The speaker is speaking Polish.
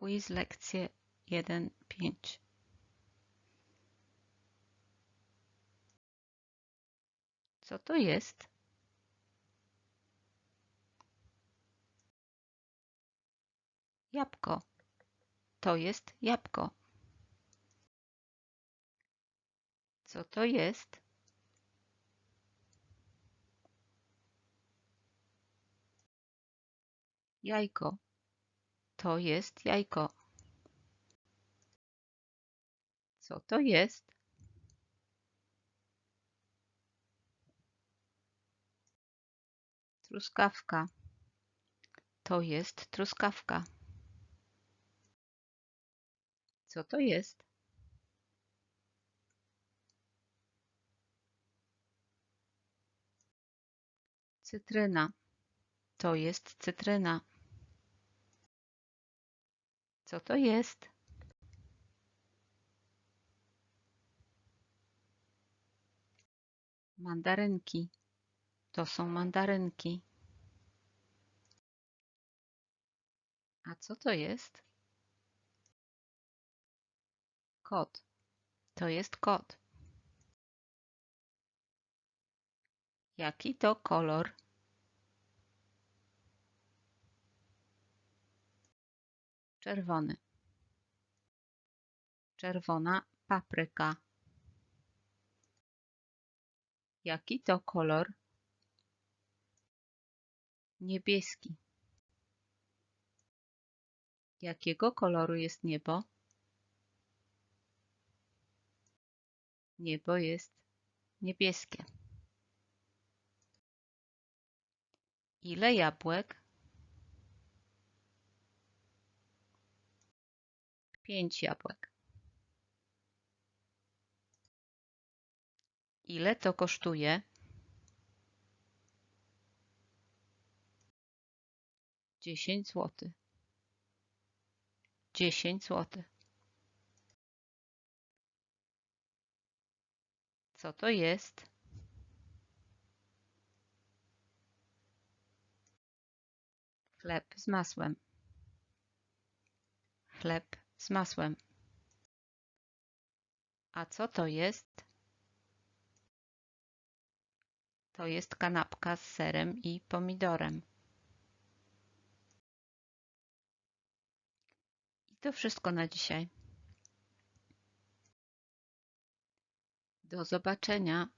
Quiz lekcje 1.5 Co to jest? Jabłko. To jest jabłko. Co to jest? Jajko. To jest jajko. Co to jest? Truskawka. To jest truskawka. Co to jest? Cytryna. To jest cytryna. Co to jest? Mandarynki. To są mandarynki. A co to jest? Kot. To jest kot. Jaki to kolor? Czerwony. Czerwona papryka. Jaki to kolor? Niebieski. Jakiego koloru jest niebo? Niebo jest niebieskie. Ile jabłek? Pięć jabłek. Ile to kosztuje? Dziesięć złotych. Dziesięć złotych. Co to jest? Chleb z masłem. Chleb z masłem. A co to jest? To jest kanapka z serem i pomidorem. I to wszystko na dzisiaj. Do zobaczenia.